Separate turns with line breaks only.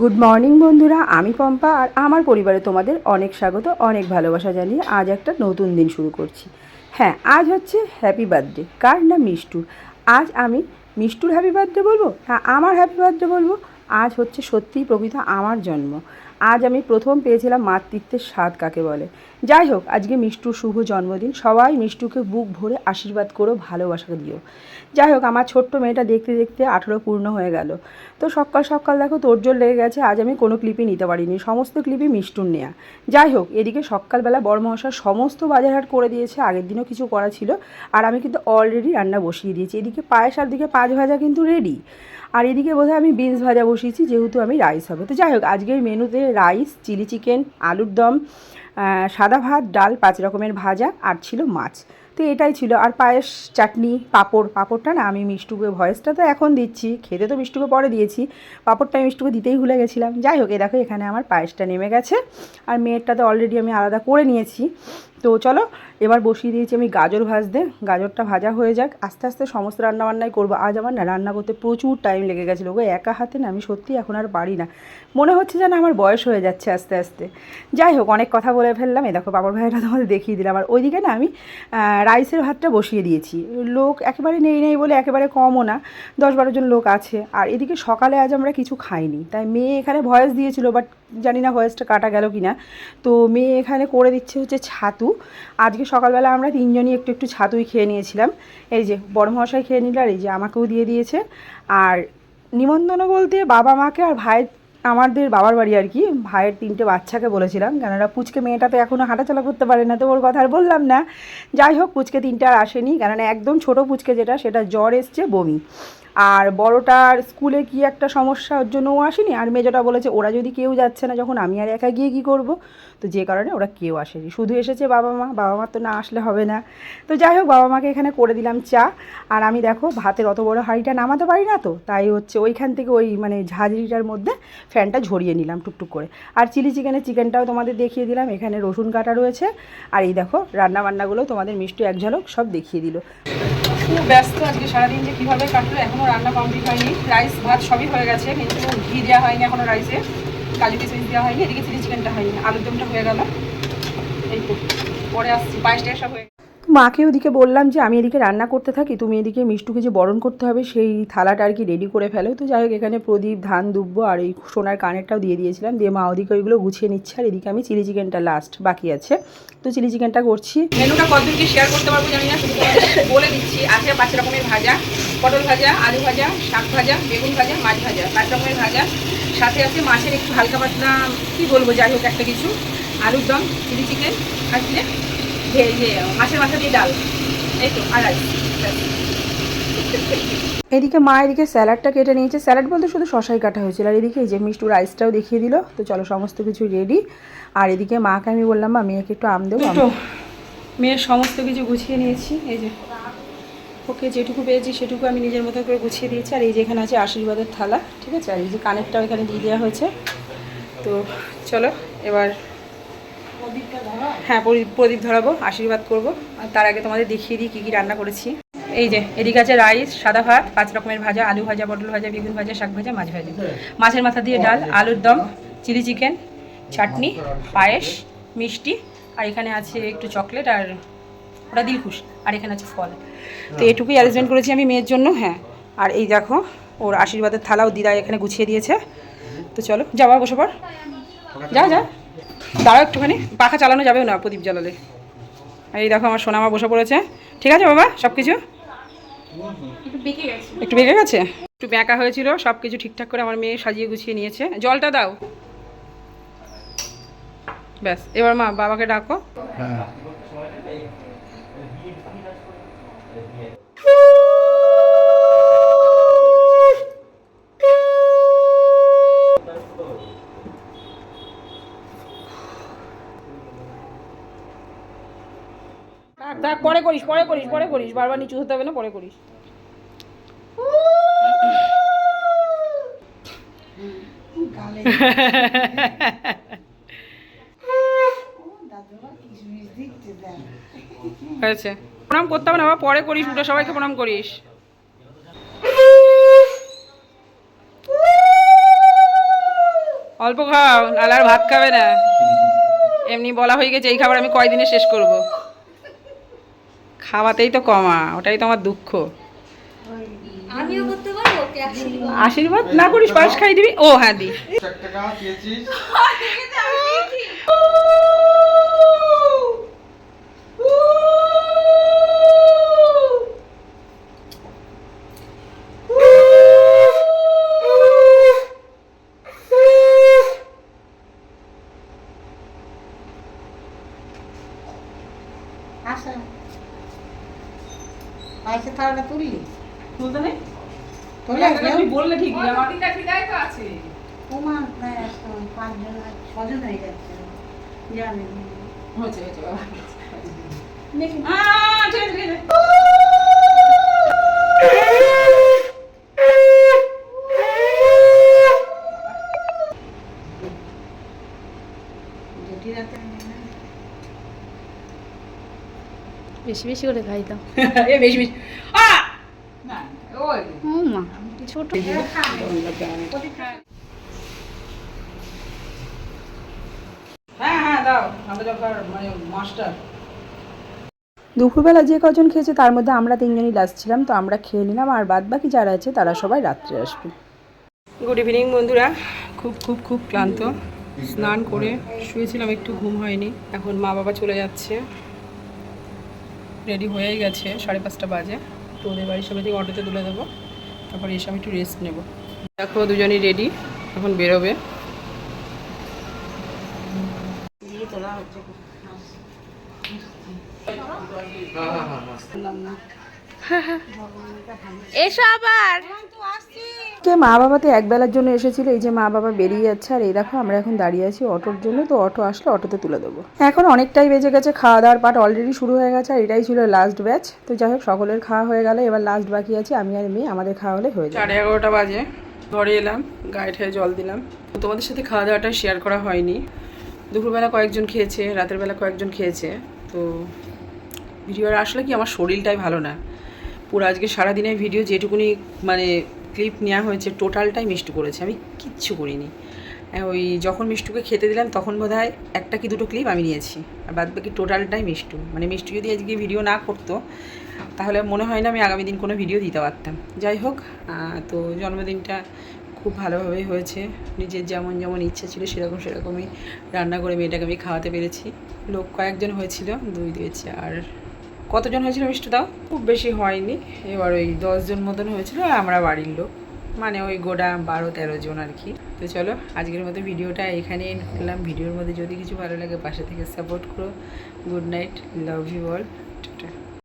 Good morning বন্ধুরা। আমি পম্পা আর আমার পরিবারে তোমাদের অনেক স্বাগত, অনেক ভালোবাসা জানিয়ে আজ একটা নতুন দিন শুরু করছি। হ্যাঁ আজ হচ্ছে হ্যাপি বার্থডে কার না মিষ্টুর আজ আমি মিষ্টুর হ্যাপি বার্থডে বলব হ্যাঁ আমার হ্যাপি বার্থডে বলব? আজ হচ্ছে সত্যিই প্রকৃত আমার জন্ম। আজ আমি প্রথম পেয়েছিলাম মাতৃত্বের স্বাদ কাকে বলে। যাই হোক, আজকে মিষ্টুর শুভ জন্মদিন। সবাই মিষ্টুকে বুক ভরে আশীর্বাদ করো, ভালোবাসা দিও। যাই হোক, আমার ছোট্ট মেয়েটা দেখতে দেখতে আঠেরো পূর্ণ হয়ে গেল। তো সকাল সকাল দেখো তোরজোর লেগে গেছে, আজ আমি কোনো ক্লিপই নিতে পারিনি। সমস্ত ক্লিপই মিষ্টুর নেয়া। যাই হোক, এদিকে সকালবেলা বড়মহাশয় সমস্ত বাজারহাট করে দিয়েছে, আগের দিনও কিছু করা ছিল। আর আমি কিন্তু অলরেডি রান্না বসিয়ে দিয়েছি। এদিকে পায়েস আর দিকে পাঁচ ভাজা কিন্তু রেডি আর এদিকে বোধহয় আমি বিনস ভাজা বসিয়েছি, যেহেতু আমি রাইস হবে। তো যাই হোক আজকের মেনুতে রাইস চিলি চিকেন আলুর দম সাদা ভাত, ডাল, পাঁচ রকমের ভাজা আর ছিল মাছ। তো এটাই ছিল। আর পায়েস, চাটনি, পাঁপড়, পাঁপড়টা না আমি মিষ্টুকে ভয়েসটা তো এখন দিচ্ছি, খেতে তো মিষ্টুকে পরে দিয়েছি, পাঁপড়টা আমি মিষ্টুকে দিতেই ভুলে গেছিলাম। যাই হোক, এ দেখো এখানে আমার পায়েসটা নেমে গেছে। আর মেয়েরটা তো অলরেডি আমি আলাদা করে নিয়েছি। তো চলো এবার বসিয়ে দিয়েছি আমি গাজর ভাজতে। গাজরটা ভাজা হয়ে যাক। আস্তে আস্তে সমস্ত রান্নাবান্নাই করব। আজ আমার না রান্না করতে প্রচুর টাইম লেগে গেছিল গো। একা হাতে না আমি সত্যি এখন আর পারি না। মনে হচ্ছে যেন আমার বয়স হয়ে যাচ্ছে আস্তে আস্তে। যাই হোক, অনেক কথা বলে ফেললাম। এই দেখো, বাবার ভাইটা তোমাদের দেখিয়ে দিলাম। আর ওইদিকে না আমি রাইসের ভাতটা বসিয়ে দিয়েছি। লোক একেবারে নেই নেই বলে একেবারে কমও না। দশ বারো জন লোক আছে। আর এদিকে সকালে আজ আমরা কিছু খাইনি। তাই মেয়ে এখানে ভয়েস দিয়েছিল, বাট জানি না ভয়েসটা কাটা গেল কি না তো মেয়ে এখানে করে দিচ্ছে হচ্ছে ছাতু। আজকে সকালবেলা আমরা তিনজনই একটু একটু ছাতুই খেয়ে নিয়েছিলাম। এই যে বড় মশাই খেয়ে নিল আর এই যে আমাকেও দিয়ে দিয়েছে। আর নিমন্ত্রণ বলতে বাবা মাকে আর ভাইয়ের আমাদের বাবার বাড়ি আর কি। ভাইয়ের তিনটে বাচ্চাকে বলেছিলাম, কেননা পুচকে মেয়েটা তো এখনও হাঁটাচলা করতে পারে না, তো ওর কথা আর বললাম না। যাই হোক, পুচকে তিনটে আর আসেনি, কেননা একদম ছোট পুচকে যেটা, সেটা জ্বর এসছে, বমি। আর বড়টার স্কুলে কি একটা সমস্যা ওর জন্য ও আসেনি? আর মেজোটা বলেছে, ওরা যদি কেউ যাচ্ছে না যখন আমি আর একা গিয়ে কী করব? তো যে কারণে ওরা কেউ আসেনি। শুধু এসেছে বাবা মা বাবা মা তো না আসলে হবে না। তো যাই হোক, বাবা মাকে এখানে করে দিলাম চা। আর আমি দেখো, ভাতের অত বড় হাঁড়িটা নামাতে পারি না তো, তাই হচ্ছে ওইখান থেকে ওই মানে ঝাঁঝরিটার মধ্যে ফ্যানটা ঝরিয়ে নিলাম টুকটুক করে। আর চিলি চিকেনের চিকেনটাও তোমাদের দেখিয়ে দিলাম, এখানে রসুন কাটা রয়েছে। আর এই দেখো রান্না বান্নাগুলো তোমাদের মিষ্টি এক ঝলক সব দেখিয়ে দিল। খুব ব্যস্ত আজকে, সারাদিন যে কীভাবে কাটলো এখনও রান্না কমপ্লিট হয়নি। রাইস ভাত সবই হয়ে গেছে, কিন্তু ঘি দেওয়া হয়নি এখনও রাইসে কাজু কিশমিশ দেওয়া হয়নি, এদিকে চিলি চিকেনটা হয়নি, আলুর দমটা হয়ে গেল। এই পরে আসছি, পায়েসটা সব হয়ে মাকে ওদিকে বললাম যে, আমি এদিকে রান্না করতে থাকি, তুমি এদিকে মিষ্টুকে যে বরণ করতে হবে, সেই থালাটা আর কি রেডি করে ফেলো। তো যাই হোক, এখানে প্রদীপ, ধান, দুব্ব আর এই সোনার কানেরটাও দিয়ে দিয়েছিলাম। দিয়ে মা ওদিকে ওইগুলো গুছিয়ে নিচ্ছে আর এদিকে আমি চিলি চিকেনটা লাস্ট বাকি আছে। তো চিলি চিকেনটা করছি। মেনুটা কতদিনকে শেয়ার করতে পারব জানি না, শুধু বলে দিচ্ছি। আছে পাঁচ রকমের ভাজা, পটল ভাজা, আলু ভাজা, শাক ভাজা, বেগুন ভাজা, মাছ ভাজা, পাঁচ রকমের ভাজা। সাথে আছে মাছের একটু হালকা পাতলা, কী বলব, যাই হোক একটা কিছু। আলুর দম, চিলি চিকেন? ভে- ইয়ে মাছের মাথা দিয়ে ডাল। এই তো আর এদিকে মা এদিকে স্যালাডটা কেটে নিয়েছে। স্যালাড বলতে শুধু শশাই কাটা হয়েছিল। আর এদিকে এই যে মিষ্টু রাইসটাও দেখিয়ে দিল। তো চলো সমস্ত কিছু রেডি আর এদিকে মাকে আমি বললাম মা মেয়েকে একটু আম দেবো মেয়ের সমস্ত কিছু গুছিয়ে নিয়েছি। এই যে ওকে যেটুকু পেয়েছি সেটুকু আমি নিজের মতো করে গুছিয়ে দিয়েছি। আর এই যে এখানে আছে আশীর্বাদের থালা ঠিক আছে? আর এই যে কানেরটাও এখানে দিয়ে দেওয়া হয়েছে। তো চলো এবার হ্যাঁ প্রদীপ ধরাবো, আশীর্বাদ করব। তার আগে তোমাদের দেখিয়ে দিই কী কী রান্না করেছি। এই যে, এদিকে আছে রাইস, সাদা ভাত, পাঁচ রকমের ভাজা, আলু ভাজা, পটল ভাজা, বেগুন ভাজা, শাক ভাজা, মাছ ভাজা। মাছের মাথা দিয়ে ডাল, আলুর দম, চিলি চিকেন, চাটনি, পায়েস, মিষ্টি, আর এখানে আছে একটু চকলেট আর ওটা দিলখুশ, আর এখানে আছে ফল। তো এটুকুই অ্যারেঞ্জমেন্ট করেছি আমি মেয়ের জন্য হ্যাঁ। আর এই দেখো, ওর আশীর্বাদের থালাও দিদা এখানে গুছিয়ে দিয়েছে। তো চলো যাওয়া বসে পর। যা যা দাঁড়াও একটুখানি পাখা চালানো যাবেও না প্রদীপ জ্বালালে। এই দেখো আমার সোনামা বসে পড়েছে। ঠিক আছে বাবা সব কিছু একটু বেঁকে গেছে? একটু ব্যাঁকা হয়েছিল সব কিছু ঠিকঠাক করে আমার মেয়ে সাজিয়ে গুছিয়ে নিয়েছে। জলটা দাও। ব্যাস এবার মা বাবাকে ডাকো।
হ্যাঁ।
থাক পরে করিস পরে করিস পরে করিস। বারবার নিচু হতে হবে না, পরে করিস। হয়েছে। প্রণাম করতে হবে না, বাবা, পরে করিস উঠে সবাইকে প্রণাম করিস।
অল্প খাও, নাহলে আর ভাত খাবে না। এমনি বলা হয়ে গেছে, এই খাবার আমি কয়দিনে শেষ করব? খাওয়াতেই তো কমা ওটাই তো আমার দুঃখ।
আমিও করতে পারব আশীর্বাদ
না করিস পায়েস খাই দিবি? ও হ্যাঁ দি।
চার
পয়সা তাহলে তুললি?
তুলতে নেই?
তোলে
তুই বললে ঠিকই আমার
তোমার প্রায় একশো পাঁচজন ছজন হয়ে যাচ্ছে জানি।
হচ্ছে হচ্ছে বাবা। আহ, ঠিক ঠিক আছে।
যেটি রাতে
বেশি বেশি করে খাইতাম।
এ বেশি বেশি। আহ! না, ওই।
মা ছোট।
হ্যাঁ হ্যাঁ দাও। যখন মানে মাস্টার দুপুরবেলা যে কজন খেয়েছে তার মধ্যে আমরা তিনজনই লাস্ট ছিলাম তো আমরা খেয়ে নিলাম আর বাদ বাকি যারা আছে তারা সবাই রাত্রে আসবে। গুড ইভিনিং বন্ধুরা। খুব খুব খুব ক্লান্ত। স্নান করে শুয়েছিলাম একটু ঘুম হয়নি। এখন মা বাবা চলে যাচ্ছে। রেডি হয়েই গেছে সাড়ে পাঁচটা বাজে। তো ওদের বাড়ির সবাই থেকে অটোতে তুলে দেবো। তারপর এসে আমি একটু রেস্ট নেব। দেখো দুজনই রেডি এখন বেরোবে।
এসো আবার। হচ্ছে
এসো
কে মা বাবা তো একবেলার জন্য এসেছিল, এই যে মা বাবা বেরিয়ে যাচ্ছে, আর এই দেখো আমরা এখন দাঁড়িয়ে আছি অটোর জন্য, তো অটো আসলে অটোতে তুলে দেবো। এখন অনেকটাই বেজে গেছে খাওয়া দাওয়ার পাট অলরেডি শুরু হয়ে গেছে, আর এটাই ছিল লাস্ট ব্যাচ তো যাই হোক, সকলের খাওয়া হয়ে গেল, এবার লাস্ট বাকি আছে, আমি আর মেয়ে, আমাদের খাওয়া হলে হয়ে যাবে। এগারোটা বাজে, ঘরে এলাম, গায়ে ঠেয়ে জল দিলাম। তোমাদের সাথে খাওয়া দাওয়াটা শেয়ার করা হয়নি। দুপুরবেলা কয়েকজন খেয়েছে, রাতের বেলা কয়েকজন খেয়েছে, তো ভিডিওর আসলে কি, আমার শরীরটাই ভালো না। পুরো আজকে সারাদিনের ভিডিও যেটুকুনি মানে ক্লিপ নেওয়া হয়েছে টোটালটাই মিষ্টু করেছে। আমি কিচ্ছু করিনি। ওই যখন মিষ্টুকে খেতে দিলাম, তখন বোধ হয় একটা কি দুটো ক্লিপ আমি নিয়েছি। আর বাদ বাকি টোটালটাই মিষ্টু মানে মিষ্টু যদি আজকে ভিডিও না করতো, তাহলে মনে হয় না আমি আগামী দিন কোনো ভিডিও দিতে পারতাম। যাই হোক তো জন্মদিনটা খুব ভালোভাবেই হয়েছে। নিজের যেমন যেমন ইচ্ছা ছিল, সেরকম সেরকমই রান্না করে মেয়েটাকে আমি খাওয়াতে পেরেছি। লোক কয়েকজন হয়েছিল, দুই দিয়েছে আর কতজন হয়েছিল মিষ্টি দাও? খুব বেশি হয়নি। এবার ওই দশজন মতন হয়েছিল আমরা বাড়ির লোক। মানে ওই গোটা বারো, তেরো জন আর কি। তো চলো, আজকের মতো ভিডিওটা এখানে এন্ড করলাম। ভিডিওর মধ্যে যদি কিছু ভালো লাগে পাশে থেকে সাপোর্ট করো। Good night love you all